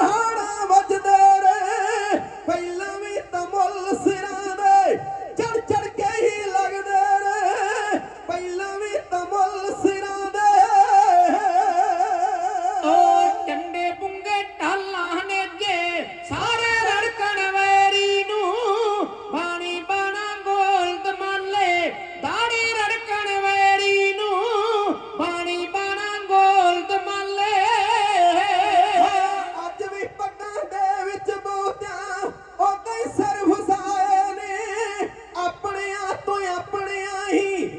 I Guadalajara. Hey.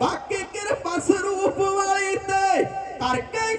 ਬਾਕੀ ਕਿਰਪਾ ਸਰੂਪ ਵਾਲੀ ਤੇ ਕਰਕੇ